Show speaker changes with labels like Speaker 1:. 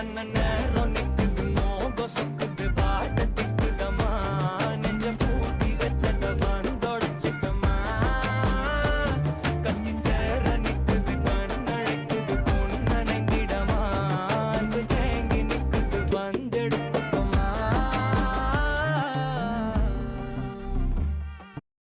Speaker 1: கண்ண நேரம் நிக்குது நோக சுக்குது பாட்ட திக்குதமா நெஞ்ச பூட்டி வச்சத வந்தொடச்சிட்டமா கச்சி சேர நிக்குது கண்ணழைக்குது பொண்ணு நிங்கிடமா அன்பு தேங்கி நிக்குது வந்தெடுத்து